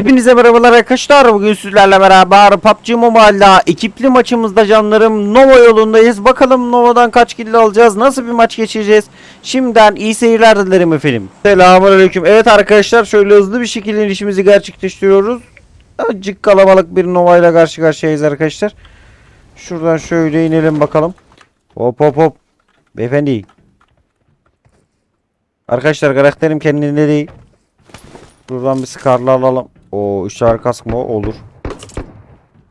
Hepinize merhabalar arkadaşlar. Bugün sizlerle beraber PUBG Mobile'da ekipli maçımızda canlarım Nova yolundayız. Bakalım Nova'dan kaç kill alacağız? Nasıl bir maç geçireceğiz? Şimdiden iyi seyirler dilerim efendim. Selamünaleyküm. Evet arkadaşlar şöyle hızlı bir şekilde işimizi gerçekleştiriyoruz. Azıcık kalabalık bir Nova ile karşı karşıyayız arkadaşlar. Şuradan şöyle inelim bakalım. Hop hop hop. Beyefendi. Arkadaşlar karakterim kendinde değil. Buradan bir skarla alalım. O 3 sefer kask mı? Olur.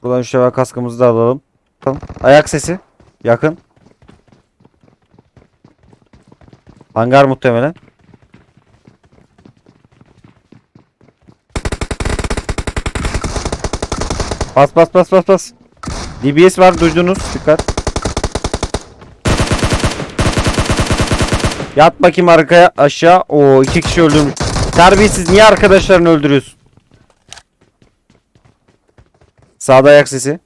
Buradan 3 sefer kaskımızı da alalım. Tamam. Ayak sesi. Yakın. Hangar muhtemelen. Bas bas bas bas bas. DBS var duydunuz. Dikkat. Yat bakayım arkaya aşağı. O iki kişi öldürmüş. Terbiyesiz niye arkadaşlarını öldürüyorsun? Sağda ayak sesi.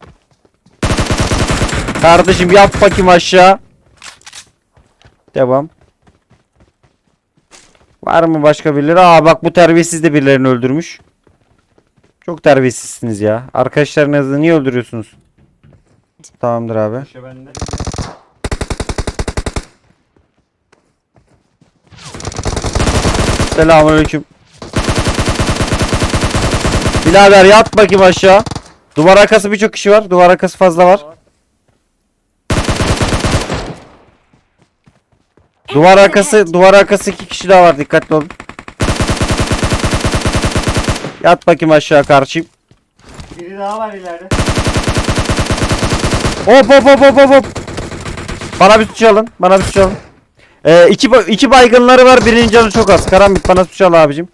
Kardeşim yap bakayım aşağı. Devam. Var mı başka birileri? Aa bak bu terbiyesiz de birilerini öldürmüş. Çok terbiyesizsiniz ya. Arkadaşlarınızı niye öldürüyorsunuz? Tamamdır abi. Selamünaleyküm. Birader yat bakayım aşağı. Duvar arkası birçok kişi var. Duvar arkası fazla var. Duvar arkası, duvar arkası iki kişi daha var. Dikkatli olun. Yat bakayım aşağı karşıyım. Biri daha var ileride. Hop hop hop hop hop. Bana bir tuş alın. Bana bir tuş alın. Ee, iki, iki baygınları var. Birinin canı çok az. Karambit bana tuş al abicim.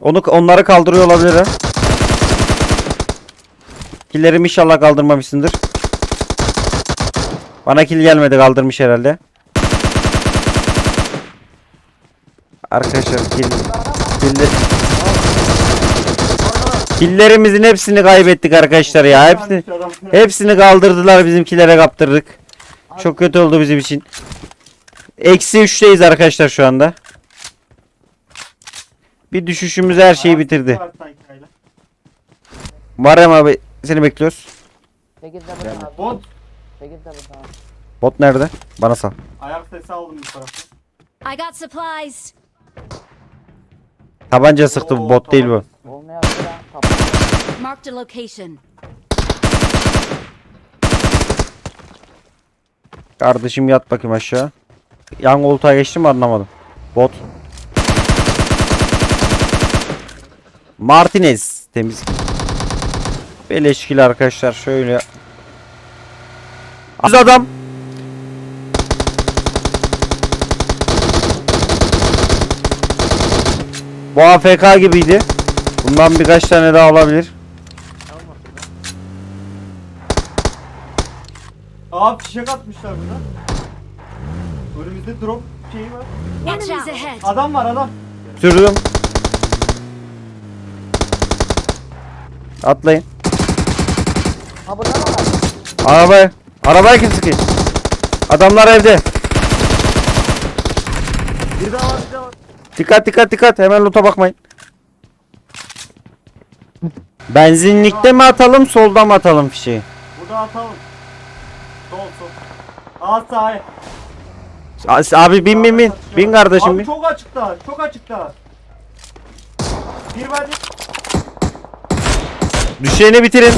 Onu, onları kaldırıyor olabilir ha. Killerimi inşallah kaldırmamışsındır. Bana kill gelmedi kaldırmış herhalde. Arkadaşlar kill, killer, killerimizin hepsini kaybettik arkadaşlar ya. Hepsini, Hepsini kaldırdılar bizimkilere kaptırdık. Çok kötü oldu bizim için. Eksi 3'teyiz arkadaşlar şu anda. Bir düşüşümüz her şeyi bitirdi. Muharrem abi seni bekliyoruz. 8 de burada abi. Bot. 8 de burada abi. Bot nerede? Bana sal. Ayak sesi aldım bu tarafta. I got supplies. Tabanca sıktı bu Oo, bot değil bu. ha. Kapı. Marked a location. Kardeşim yat bakayım aşağı. Yan koltuğa geçti mi anlamadım. Bot. Martinez temiz. Beleşkili arkadaşlar şöyle. Düz adam. Bu AFK gibiydi. Bundan birkaç tane daha olabilir. Aa fişek atmışlar burada. Önümüzde drop şeyi var. Enemies ahead. Adam var adam. Sürdüm. Atlayın. Ha burada da var. Arabaya. Arabaya kim sıkıyor? Adamlar evde. Bir daha var bir daha var. Dikkat dikkat dikkat. Hemen loot'a bakmayın. Benzinlikte mi atalım solda mı atalım fişeği? Burada atalım. Sol sol. Aa sahi. Abi bin bin bin. Bin kardeşim Abi bin. çok açıkta. Çok açıkta. Bir var. Düşeni bitirin.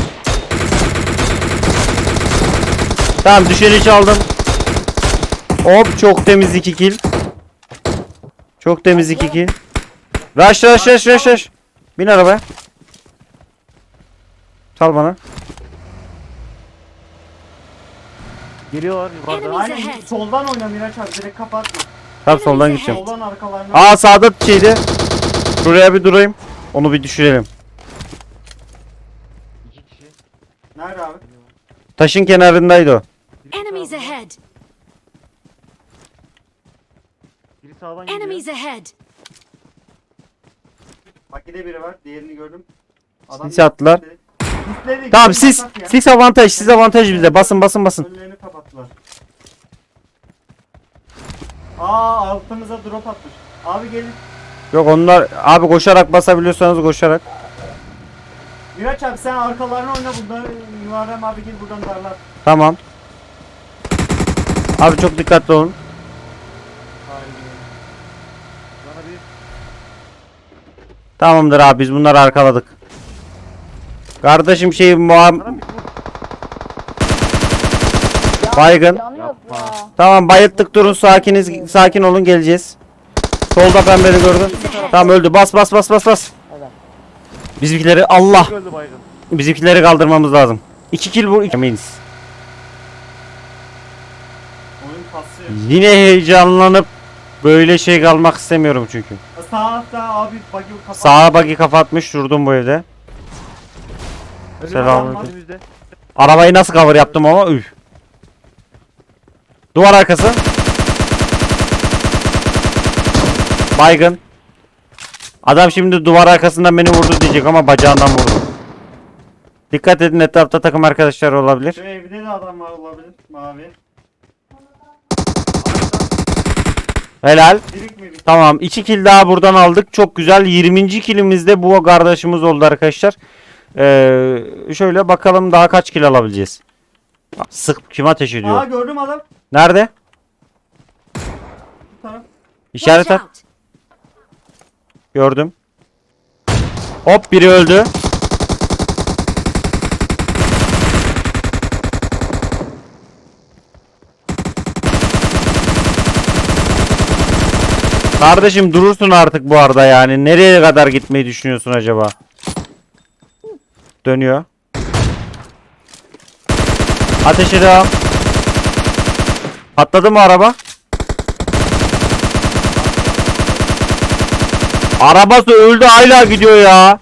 Tamam düşeni çaldım. Hop çok temiz 2 kill. Çok temiz 2 kill. Rush rush rush rush rush. Bin arabaya. Çal bana. Geliyorlar Enemies Aynen soldan oyna Miraç abi direkt kapatma. Tamam soldan gideceğim. Soldan arkalarına. Aa sağda şeydi. Şuraya bir durayım. Onu bir düşürelim. Nerede abi? Taşın kenarındaydı o. Enemies ahead. Biri sağdan Enemies ahead. Makine biri var. Diğerini gördüm. Adam Sis attılar. Sisleri- Tamam sisleri siz ya. siz avantaj siz avantaj bizde. Basın basın basın. Önlerini kapattılar. Aa altımıza drop atmış. Abi gelin. Yok onlar abi koşarak basabiliyorsanız koşarak. Miraç abi sen arkalarına oyna bunları Muharrem abi gel buradan darlar. Tamam. Abi çok dikkatli olun. Tamamdır abi biz bunları arkaladık. Kardeşim şey muam Baygın. Tamam bayılttık durun sakiniz sakin olun geleceğiz. Solda pembeli gördüm. Tamam öldü. Bas bas bas bas bas. Bizimkileri Allah. Öldü baygın. Bizimkileri kaldırmamız lazım. 2 kill bu. Eminiz. Yine heyecanlanıp böyle şey kalmak istemiyorum çünkü. Sağ sağ abi bagi kapat. Sağa bagi kapatmış durdum bu evde. Selamünaleyküm. Arabayı nasıl cover yaptım ama üf. Duvar arkası. Baygın. Adam şimdi duvar arkasından beni vurdu diyecek ama bacağından vurdu. Dikkat edin etrafta takım arkadaşlar olabilir. Şu evde de adam var olabilir mavi. Helal. Tamam 2 kill daha buradan aldık. Çok güzel. 20. killimiz de bu kardeşimiz oldu arkadaşlar. Ee, şöyle bakalım daha kaç kill alabileceğiz. Sık kim ateş Aa ediyor? gördüm adam. Nerede? Bu taraf. İşaret at. Gördüm. Hop biri öldü. Kardeşim durursun artık bu arada yani. Nereye kadar gitmeyi düşünüyorsun acaba? Dönüyor. Ateşe devam. Patladı mı araba? Arabası öldü hala gidiyor ya.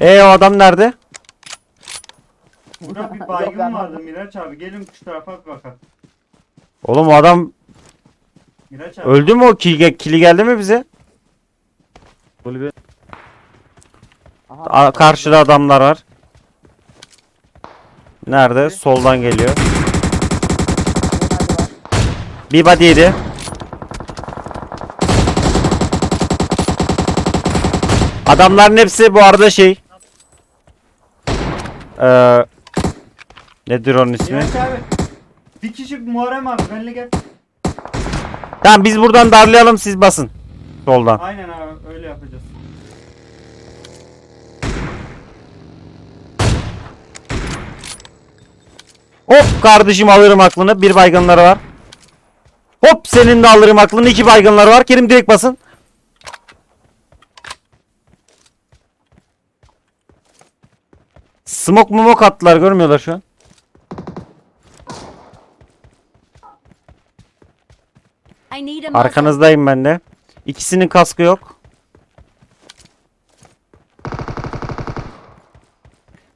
E o adam nerede? Burada bir baygın vardı Miraç abi. Gelin şu tarafa bakalım. Oğlum adam Miraç abi. öldü mü o kili, kili geldi mi bize? Kulübe. Aha. Aa, karşıda adamlar var. Nerede? Soldan geliyor. Bir body yedi. Adamların hepsi bu arada şey. Ee, nedir onun ismi? Miraç abi. Bir kişi Muharrem abi benimle gel. Tamam biz buradan darlayalım siz basın. Soldan. Aynen abi öyle yapacağız. Hop kardeşim alırım aklını. Bir baygınları var. Hop senin de alırım aklını. iki baygınları var. Kerim direkt basın. Smoke mumok attılar. Görmüyorlar şu an. Need a muzzle. Arkanızdayım ben de. İkisinin kaskı yok.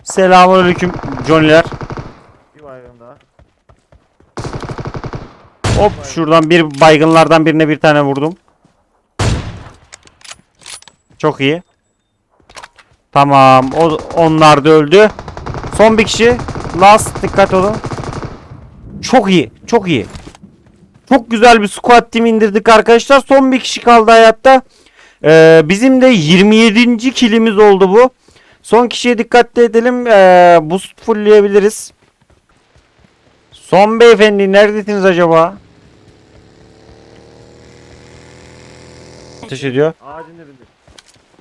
Selamünaleyküm Johnny'ler. Bir baygın daha. Hop şuradan bir baygınlardan birine bir tane vurdum. Çok iyi. Tamam. O, onlar da öldü. Son bir kişi. Last dikkat olun. Çok iyi. Çok iyi. Çok güzel bir squad team indirdik arkadaşlar. Son bir kişi kaldı hayatta. Ee, bizim de 27. kilimiz oldu bu. Son kişiye dikkatli edelim. Ee, boost fullleyebiliriz. Son beyefendi neredesiniz acaba? Ateş ediyor.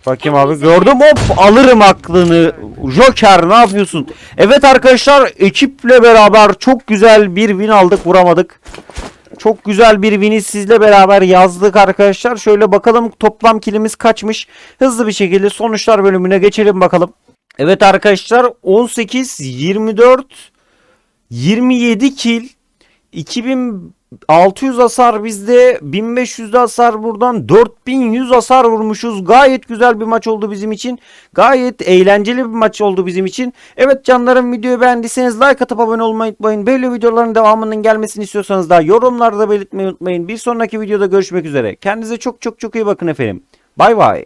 Bakayım abi gördüm hop alırım aklını. Joker ne yapıyorsun? Evet arkadaşlar ekiple beraber çok güzel bir win aldık vuramadık. Çok güzel bir win'i sizle beraber yazdık arkadaşlar. Şöyle bakalım toplam kilimiz kaçmış. Hızlı bir şekilde sonuçlar bölümüne geçelim bakalım. Evet arkadaşlar 18, 24, 27 kill 2600 hasar bizde 1500 de hasar buradan 4100 hasar vurmuşuz. Gayet güzel bir maç oldu bizim için. Gayet eğlenceli bir maç oldu bizim için. Evet canlarım videoyu beğendiyseniz like atıp abone olmayı unutmayın. Böyle videoların devamının gelmesini istiyorsanız da yorumlarda belirtmeyi unutmayın. Bir sonraki videoda görüşmek üzere. Kendinize çok çok çok iyi bakın efendim. Bay bay